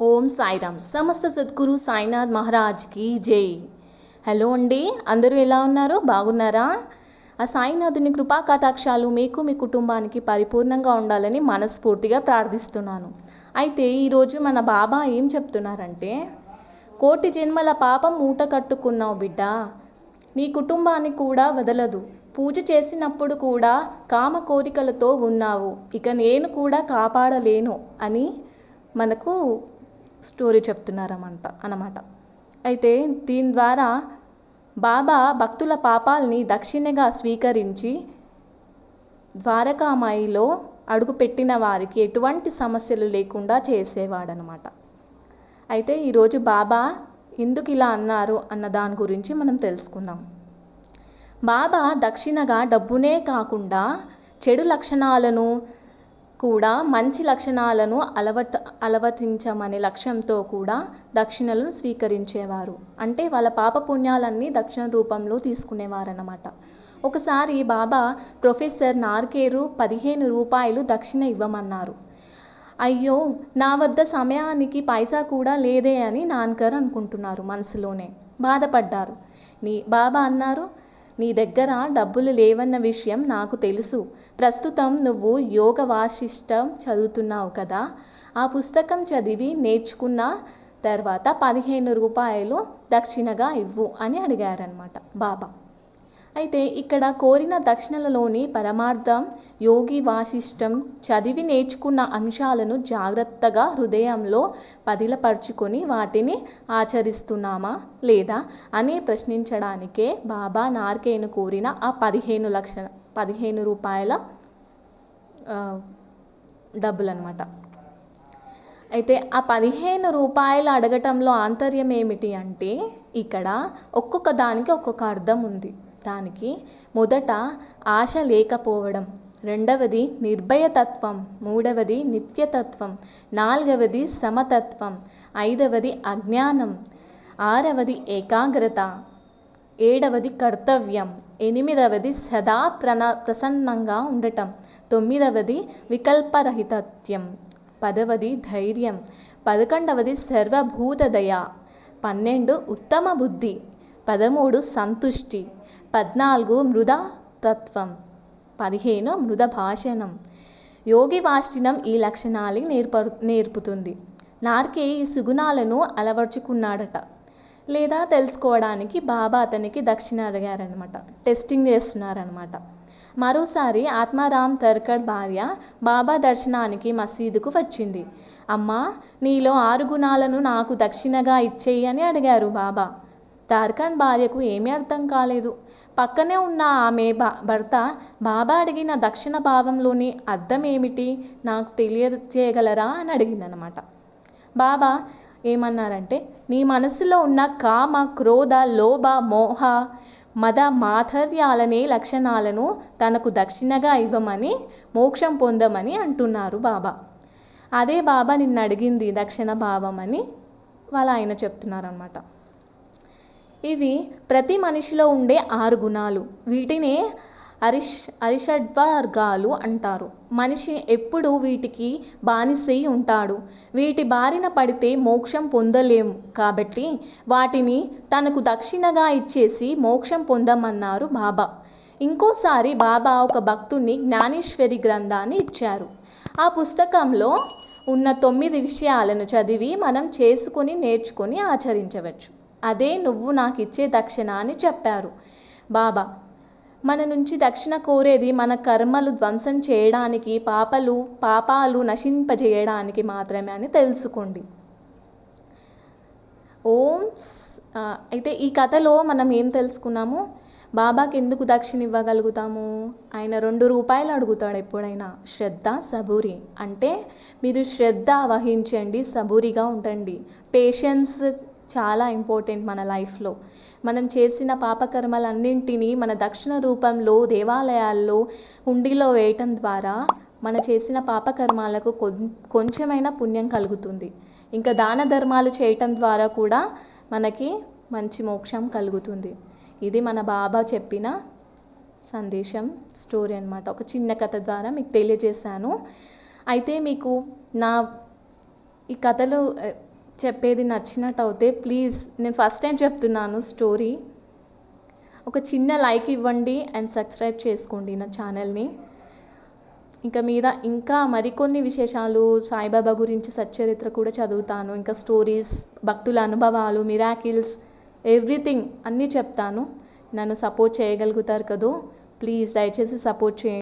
ఓం సాయిరామ్. సమస్త సద్గురు సాయినాథ్ మహారాజ్కి జై. హలో అండి అందరూ ఎలా ఉన్నారు? బాగున్నారా? ఆ సాయినాథుని కృపా కటాక్షాలు మీకు మీ కుటుంబానికి పరిపూర్ణంగా ఉండాలని మనస్ఫూర్తిగా ప్రార్థిస్తున్నాను. అయితే ఈరోజు మన బాబా ఏం చెప్తున్నారంటే కోటి జన్మల పాపం మూట కట్టుకున్నావు బిడ్డ. నీ కుటుంబాన్ని కూడా వదలదు. పూజ చేసినప్పుడు కూడా కామ కోరికలతో ఉన్నావు. ఇక నేను కూడా కాపాడలేను అని మనకు స్టోరీ చెప్తున్నారన్నమాట అన్నమాట. అయితే దీని ద్వారా బాబా భక్తుల పాపాల్ని దక్షిణగా స్వీకరించి ద్వారకామాయిలో అడుగుపెట్టిన వారికి ఎటువంటి సమస్యలు లేకుండా చేసేవాడనమాట అయితే ఈరోజు బాబా ఎందుకు ఇలా అన్నారు అన్న దాని గురించి మనం తెలుసుకుందాం. బాబా దక్షిణగా డబ్బునే కాకుండా చెడు లక్షణాలను కూడా మంచి లక్షణాలను అలవట అలవటించమనే లక్ష్యంతో కూడా దక్షిణలను స్వీకరించేవారు. అంటే వాళ్ళ పాపపుణ్యాలన్నీ దక్షిణ రూపంలో తీసుకునేవారన్నమాట. ఒకసారి బాబా ప్రొఫెసర్ నార్కేరు పదిహేను రూపాయలు దక్షిణ ఇవ్వమన్నారు. అయ్యో నా వద్ద సమయానికి పైసా కూడా లేదే అని నాన్నగారు అనుకుంటున్నారు మనసులోనే. బాధపడ్డారు. నీ బాబా అన్నారు నీ దగ్గర డబ్బులు లేవన్న విషయం నాకు తెలుసు. ప్రస్తుతం నువ్వు యోగ వాసిష్టం చదువుతున్నావు కదా? ఆ పుస్తకం చదివి నేర్చుకున్న తర్వాత పదిహేను రూపాయలు దక్షిణగా ఇవ్వు అని అడిగారనమాట బాబా. అయితే ఇక్కడ కోరిన దక్షిణలలోని పరమార్థం యోగి వాసిష్టం చదివి నేర్చుకున్న అంశాలను జాగ్రత్తగా హృదయంలో పదిలపరుచుకొని వాటిని ఆచరిస్తున్నామా లేదా అని ప్రశ్నించడానికే బాబా నార్కేను కోరిన ఆ పదిహేను లక్ష పదిహేను రూపాయల డబ్బులన్నమాట. అయితే ఆ పదిహేను రూపాయలు అడగటంలో ఆంతర్యం ఏమిటి అంటే ఇక్కడ ఒక్కొక్క దానికి ఒక్కొక్క అర్థం ఉంది. దానికి మొదట ఆశ లేకపోవడం రెండవది నిర్భయతత్వం మూడవది నిత్యతత్వం నాలుగవది సమతత్వం ఐదవది అజ్ఞానం ఆరవది ఏకాగ్రత ఏడవది కర్తవ్యం ఎనిమిదవది సదా ప్రన ప్రసన్నంగా ఉండటం తొమ్మిదవది వికల్పరహితత్యం పదవది ధైర్యం పదకొండవది సర్వభూతదయ పన్నెండు ఉత్తమ బుద్ధి పదమూడు సంతుష్టి. పద్నాలుగు మృద తత్వం పదిహేను మృద భాషణం యోగి వాష్టినం ఈ లక్షణాలు నేర్పరు నేర్పుతుంది. నార్కే ఈ సుగుణాలను అలవర్చుకున్నాడట. లేదా తెలుసుకోవడానికి బాబా అతనికి దక్షిణ అడిగారనమాట టెస్టింగ్ చేస్తున్నారనమాట మరోసారి ఆత్మారాం తర్కడ్ భార్య బాబా దర్శనానికి మసీదుకు వచ్చింది. అమ్మా నీలో ఆరు గుణాలను నాకు దక్షిణగా ఇచ్చేయి అని అడిగారు బాబా. తార్కన్ భార్యకు ఏమీ అర్థం కాలేదు. పక్కనే ఉన్న ఆమె భర్త బాబా అడిగిన దక్షిణ భావంలోని అర్థం ఏమిటి నాకు తెలియజేయగలరా అని అడిగిందనమాట బాబా ఏమన్నారంటే నీ మనసులో ఉన్న కామ క్రోధ లోభ మోహ మద మాధర్యాలనే లక్షణాలను తనకు దక్షిణగా ఇవ్వమని మోక్షం పొందమని అంటున్నారు బాబా. అదే బాబా నిన్ను అడిగింది దక్షిణ భావం అని వాళ్ళ ఆయన చెప్తున్నారనమాట ఇవి ప్రతి మనిషిలో ఉండే ఆరు గుణాలు. వీటినే అరిష్ అరిషడ్వర్గాలు అంటారు. మనిషి ఎప్పుడు వీటికి బానిసై ఉంటాడు. వీటి బారిన పడితే మోక్షం పొందలేము కాబట్టి వాటిని తనకు దక్షిణగా ఇచ్చేసి మోక్షం పొందమన్నారు బాబా. ఇంకోసారి బాబా ఒక భక్తుని జ్ఞానేశ్వరి గ్రంథాన్ని ఇచ్చారు. ఆ పుస్తకంలో ఉన్న తొమ్మిది విషయాలను చదివి మనం చేసుకొని నేర్చుకొని ఆచరించవచ్చు. అదే నువ్వు నాకు ఇచ్చే దక్షిణ అని చెప్పారు. బాబా మన నుంచి దక్షిణ కోరేది మన కర్మలు ధ్వంసం చేయడానికి పాపలు పాపాలు నశింపజేయడానికి మాత్రమే అని తెలుసుకోండి. ఓం అయితే ఈ కథలో మనం ఏం తెలుసుకున్నాము? బాబాకి ఎందుకు దక్షిణ ఇవ్వగలుగుతాము? ఆయన రెండు రూపాయలు అడుగుతాడు ఎప్పుడైనా. శ్రద్ధ సబూరి. అంటే మీరు శ్రద్ధ వహించండి సబూరిగా ఉండండి. పేషెన్స్ చాలా ఇంపార్టెంట్ మన లైఫ్లో మనం చేసిన పాపకర్మలన్నింటినీ మన దక్షిణ రూపంలో దేవాలయాల్లో హుండీలో వేయటం ద్వారా మన చేసిన పాపకర్మాలకు కొంచెమైనా పుణ్యం కలుగుతుంది. ఇంకా దాన ధర్మాలు చేయటం ద్వారా కూడా మనకి మంచి మోక్షం కలుగుతుంది. ఇది మన బాబా చెప్పిన సందేశం స్టోరీ అనమాట ఒక చిన్న కథ ద్వారా మీకు తెలియజేశాను. అయితే మీకు నా ఈ కథలు చెప్పేది నచ్చినట్టు అయితే ప్లీజ్ నేను ఫస్ట్ టైం చెప్తున్నాను స్టోరీ. ఒక చిన్న లైక్ ఇవ్వండి అండ్ సబ్స్క్రైబ్ చేసుకోండి నా ఛానల్ని. ఇంకా మీద ఇంకా మరికొన్ని విశేషాలు సాయిబాబా గురించి సచ్చరిత్ర కూడా చదువుతాను. ఇంకా స్టోరీస్ భక్తుల అనుభవాలు మిరాకిల్స్ ఎవ్రీథింగ్ అన్నీ చెప్తాను. నన్ను సపోర్ట్ చేయగలుగుతారు కదూ. ప్లీజ్ దయచేసి సపోర్ట్ చేయండి.